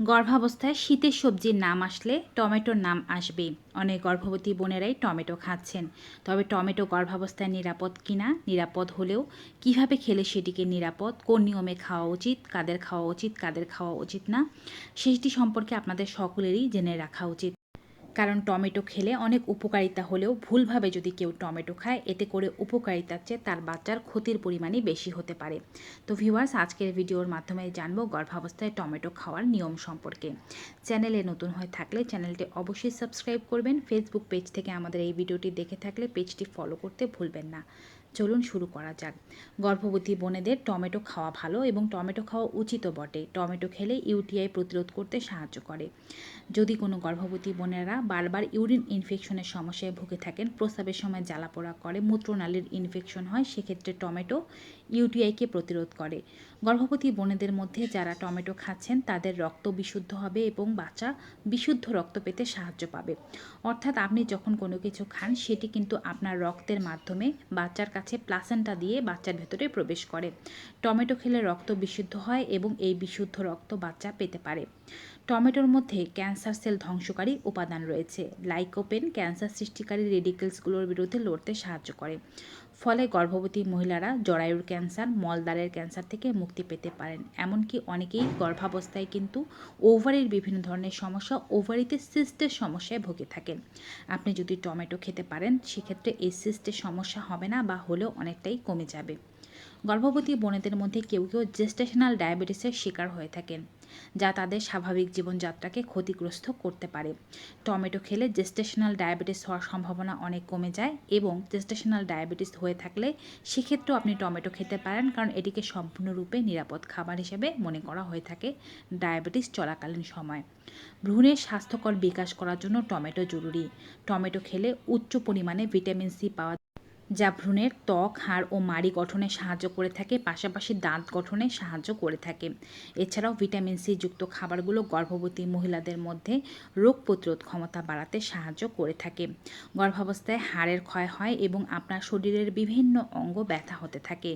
গর্ভাবস্থায় শীতের সবজির নাম আসলে টমেটোর নাম আসবে। অনেক গর্ভবতী বোনেরাই টমেটো খাচ্ছেন। তবে টমেটো গর্ভাবস্থায় নিরাপদ কিনা, নিরাপদ হলেও কীভাবে খেলে সেটিকে নিরাপদ, কোন নিয়মে খাওয়া উচিত, কাদের খাওয়া উচিত, কাদের খাওয়া উচিত না, সেটি সম্পর্কে আপনাদের সকলেরই জেনে রাখা উচিত। কারণ টমেটো খেলে অনেক উপকারিতা হলেও ভুলভাবে যদি কেউ টমেটো খায়, এতে করে উপকারিতার চেয়ে তার বাচ্চার ক্ষতির পরিমাণই বেশি হতে পারে। তো ভিউয়ার্স আজকের ভিডিওর মাধ্যমে জানব গর্ভাবস্থায় টমেটো খাওয়ার নিয়ম সম্পর্কে। চ্যানেলে নতুন হয়ে থাকলে চ্যানেলটি অবশ্যই সাবস্ক্রাইব করবেন। ফেসবুক পেজ থেকে আমাদের এই ভিডিওটি দেখে থাকলে পেজটি ফলো করতে ভুলবেন না। চলুন শুরু করা যাক। গর্ভবতী বোনেদের টমেটো খাওয়া ভালো এবং টমেটো খাওয়া উচিতও বটে। টমেটো খেলে ইউটিআই প্রতিরোধ করতে সাহায্য করে। যদি কোনো গর্ভবতী বোনেরা বারবার ইউরিন ইনফেকশনের সমস্যায় ভুগে থাকেন, প্রস্রাবের সময় জ্বালাপোড়া করে, মূত্রনালীর ইনফেকশন হয়, সেক্ষেত্রে টমেটো ইউটিআইকে প্রতিরোধ করে। গর্ভবতী বোনেদের মধ্যে যারা টমেটো খাচ্ছেন, তাদের রক্ত বিশুদ্ধ হবে এবং বাচ্চা বিশুদ্ধ রক্ত পেতে সাহায্য পাবে। অর্থাৎ আপনি যখন কোনো কিছু খান, সেটি কিন্তু আপনার রক্তের মাধ্যমে বাচ্চার কাছে প্লাসেন্টা দিয়ে বাচ্চার ভেতরে প্রবেশ করে। টমেটো খেলে রক্ত বিশুদ্ধ হয় এবং এই বিশুদ্ধ রক্ত বাচ্চা পেতে পারে। টমেটোর মধ্যে ক্যান্সার সেল ধ্বংসকারী উপাদান রয়েছে। লাইকোপেন ক্যান্সার সৃষ্টিকারী রেডিকেলসগুলোর বিরুদ্ধে লড়তে সাহায্য করে। ফলে গর্ভবতী মহিলারা জরায়ুর ক্যান্সার, মলদ্বারের ক্যান্সার থেকে মুক্তি পেতে পারেন। এমনকি অনেকেই গর্ভাবস্থায় কিন্তু ওভারির বিভিন্ন ধরনের সমস্যা, ওভারিতে সিস্টের সমস্যায় ভুগে থাকেন। আপনি যদি টমেটো খেতে পারেন, সেক্ষেত্রে এই সিস্টের সমস্যা হবে না বা হলেও অনেকটাই কমে যাবে। গর্ভবতী বোনেদের মধ্যে কেউ কেউ জেস্টেশনাল ডায়াবেটিসের শিকার হয়ে থাকেন, যা তাদের স্বাভাবিক জীবনযাত্রাকে ক্ষতিগ্রস্ত করতে পারে। টমেটো খেলে জেস্টেশনাল ডায়াবেটিস হওয়ার সম্ভাবনা অনেক কমে যায় এবং জেস্টেশনাল ডায়াবেটিস হয়ে থাকলে সেক্ষেত্রেও আপনি টমেটো খেতে পারেন, কারণ এটিকে সম্পূর্ণরূপে নিরাপদ খাবার হিসেবে মনে করা হয়ে থাকে ডায়াবেটিস চলাকালীন সময়। ভ্রূণের স্বাস্থ্যকর বিকাশ করার জন্য টমেটো জরুরি। টমেটো খেলে উচ্চ পরিমাণে ভিটামিন সি পাওয়া যা ভ্রূণের ত্বক, হাড় ও মাড়ি গঠনে সাহায্য করে থাকে, পাশাপাশি দাঁত গঠনে সাহায্য করে থাকে। এছাড়াও ভিটামিন সি যুক্ত খাবারগুলো গর্ভবতী মহিলাদের মধ্যে রোগ প্রতিরোধ ক্ষমতা বাড়াতে সাহায্য করে থাকে। গর্ভাবস্থায় হাড়ের ক্ষয় হয় এবং আপনার শরীরের বিভিন্ন অঙ্গ ব্যথা হতে থাকে।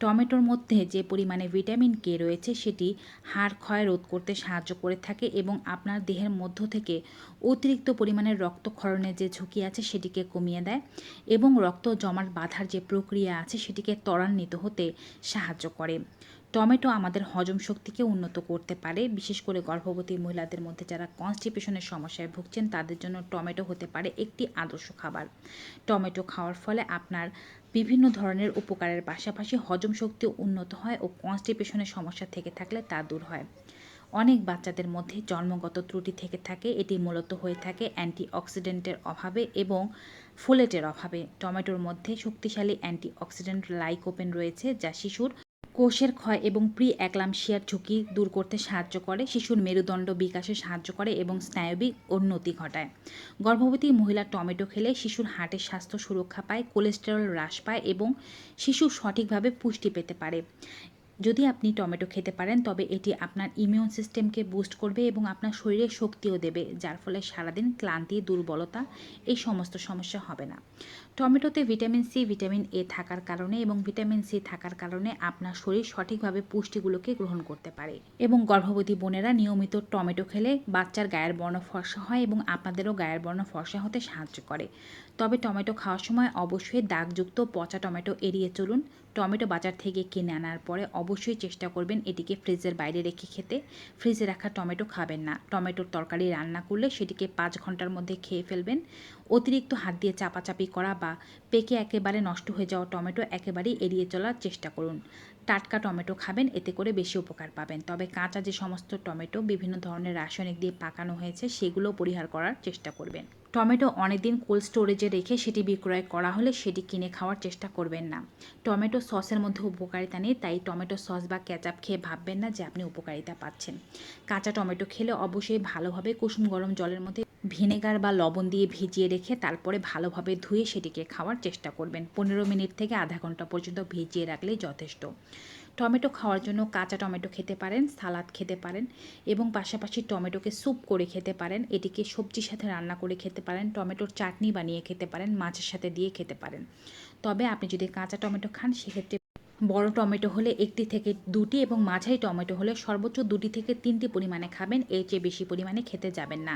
টমেটোর মধ্যে যে পরিমাণে ভিটামিন কে রয়েছে, সেটি হাড় ক্ষয় রোধ করতে সাহায্য করে থাকে এবং আপনার দেহের মধ্য থেকে অতিরিক্ত পরিমাণে রক্তক্ষরণের যে ঝুঁকি আছে, সেটিকে কমিয়ে দেয় এবং রক্ত জমাট বাঁধার যে প্রক্রিয়া আছে সেটিকে ত্বরান্বিত হতে সাহায্য করে। টমেটো আমাদের হজম শক্তিকে উন্নত করতে পারে। বিশেষ করে গর্ভবতী মহিলাদের মধ্যে যারা কনস্টিপেশনের সমস্যায় ভুগছেন, তাদের জন্য টমেটো হতে পারে একটি আদর্শ খাবার। টমেটো খাওয়ার ফলে আপনার বিভিন্ন ধরনের উপকারের পাশাপাশি হজম শক্তিও উন্নত হয় ও কনস্টিপেশনের সমস্যা থেকে থাকলে তা দূর হয়। অনেক বাচ্চাদের মধ্যে জন্মগত ত্রুটি থেকে থাকে। এটি মূলত হয়ে থাকে অ্যান্টি অক্সিডেন্টের অভাবে এবং ফোলেটের অভাবে। টমেটোর মধ্যে শক্তিশালী অ্যান্টি অক্সিডেন্ট লাইকোপেন রয়েছে যা শিশুর কোষের ক্ষয় এবং প্রি অ্যাক্লামশিয়ার ঝুঁকি দূর করতে সাহায্য করে, শিশুর মেরুদণ্ড বিকাশে সাহায্য করে এবং স্নায়বিক উন্নতি ঘটায়। গর্ভবতী মহিলা টমেটো খেলে শিশুর হার্টের স্বাস্থ্য সুরক্ষা পায়, কোলেস্টেরল হ্রাস পায় এবং শিশু সঠিকভাবে পুষ্টি পেতে পারে। যদি আপনি টমেটো খেতে পারেন, তবে এটি আপনার ইমিউন সিস্টেমকে বুস্ট করবে এবং আপনার শরীরে শক্তিও দেবে, যার ফলে সারাদিন ক্লান্তি, দুর্বলতা, এই সমস্ত সমস্যা হবে না। টমেটোতে ভিটামিন সি ভিটামিন এ থাকার কারণে এবং ভিটামিন সি থাকার কারণে আপনার শরীর সঠিকভাবে পুষ্টিগুলোকে গ্রহণ করতে পারে। এবং গর্ভবতী বোনেরা নিয়মিত টমেটো খেলে বাচ্চার গায়ের বর্ণ ফর্সা হয় এবং আপনাদেরও গায়ের বর্ণ ফর্সা হতে সাহায্য করে। তবে টমেটো খাওয়ার সময় অবশ্যই দাগযুক্ত পচা টমেটো এড়িয়ে চলুন। টমেটো বাজার থেকে কিনে আনার পরে অবশ্যই চেষ্টা করবেন এটিকে ফ্রিজের বাইরে রেখে খেতে। ফ্রিজে রাখা টমেটো খাবেন না। টমেটোর তরকারি রান্না করলে সেটিকে পাঁচ ঘণ্টার মধ্যে খেয়ে ফেলবেন। অতিরিক্ত হাত দিয়ে চাপাচাপি করা বা পেকে একেবারে নষ্ট হয়ে যাওয়া টমেটো একেবারেই এড়িয়ে চলার চেষ্টা করুন। টাটকা টমেটো খাবেন, এতে করে বেশি উপকার পাবেন। তবে কাঁচা যে সমস্ত টমেটো বিভিন্ন ধরনের রাসায়নিক দিয়ে পাকানো হয়েছে, সেগুলো পরিহার করার চেষ্টা করবেন। টমেটো অনেকদিন কোল্ড স্টোরেজে রেখে সেটি বিক্রয় করা হলে সেটি কিনে খাওয়ার চেষ্টা করবেন না। টমেটো সসের মধ্যে উপকারিতা নেই, তাই টমেটো সস বা ক্যাচাপ খেয়ে ভাববেন না যে আপনি উপকারিতা পাচ্ছেন। কাঁচা টমেটো খেলে অবশ্যই ভালোভাবে কুসুম গরম জলের মধ্যে ভিনেগার বা লবণ দিয়ে ভিজিয়ে রেখে তারপরে ভালোভাবে ধুয়ে সেটিকে খাওয়ার চেষ্টা করবেন। পনেরো মিনিট থেকে আধা ঘণ্টা পর্যন্ত ভিজিয়ে রাখলেই যথেষ্ট। টমেটো খাওয়ার জন্য কাঁচা টমেটো খেতে পারেন, সালাদ খেতে পারেন এবং পাশাপাশি টমেটোকে স্যুপ করে খেতে পারেন, এটিকে সবজির সাথে রান্না করে খেতে পারেন, টমেটোর চাটনি বানিয়ে খেতে পারেন, মাছের সাথে দিয়ে খেতে পারেন। তবে আপনি যদি কাঁচা টমেটো খান, সেক্ষেত্রে বড় টমেটো হলে একটি থেকে দুটি এবং মাঝারি টমেটো হলে সর্বোচ্চ দুটি থেকে তিনটি পরিমাণে খাবেন। এর চেয়ে বেশি পরিমাণে খেতে যাবেন না।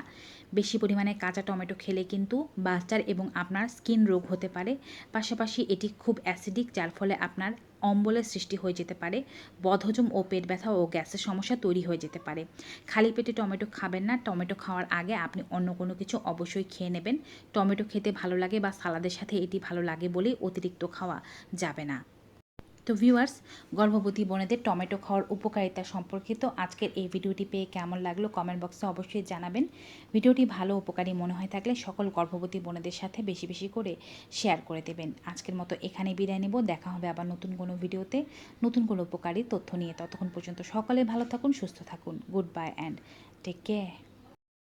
বেশি পরিমাণে কাঁচা টমেটো খেলে কিন্তু বাচ্চার এবং আপনার স্কিন রোগ হতে পারে। পাশাপাশি এটি খুব অ্যাসিডিক, যার ফলে আপনার অম্বলের সৃষ্টি হয়ে যেতে পারে। বদহজম ও পেট ব্যথা ও গ্যাসের সমস্যা তৈরি হয়ে যেতে পারে। খালি পেটে টমেটো খাবেন না। টমেটো খাওয়ার আগে আপনি অন্য কোনো কিছু অবশ্যই খেয়ে নেবেন। টমেটো খেতে ভালো লাগে বা সালাদের সাথে এটি ভালো লাগে বলেই অতিরিক্ত খাওয়া যাবে না। তো ভিউয়ার্স, গর্ভবতী বোনেদের টমেটো খাওয়ার উপকারিতা সম্পর্কিত আজকের এই ভিডিওটি পেয়ে কেমন লাগল কমেন্ট বক্সে অবশ্যই জানাবেন। ভিডিওটি ভালো, উপকারী মনে হয় থাকলে সকল গর্ভবতী বোনেদের সাথে বেশি বেশি করে শেয়ার করে দেবেন। আজকের মতো এখানে বিদায় নেব, দেখা হবে আবার নতুন কোনো ভিডিওতে। নতুন কোনো উপকারী তথ্য নিয়ে ততক্ষণ পর্যন্ত সকলে ভালো থাকুন, সুস্থ থাকুন। Good bye and take care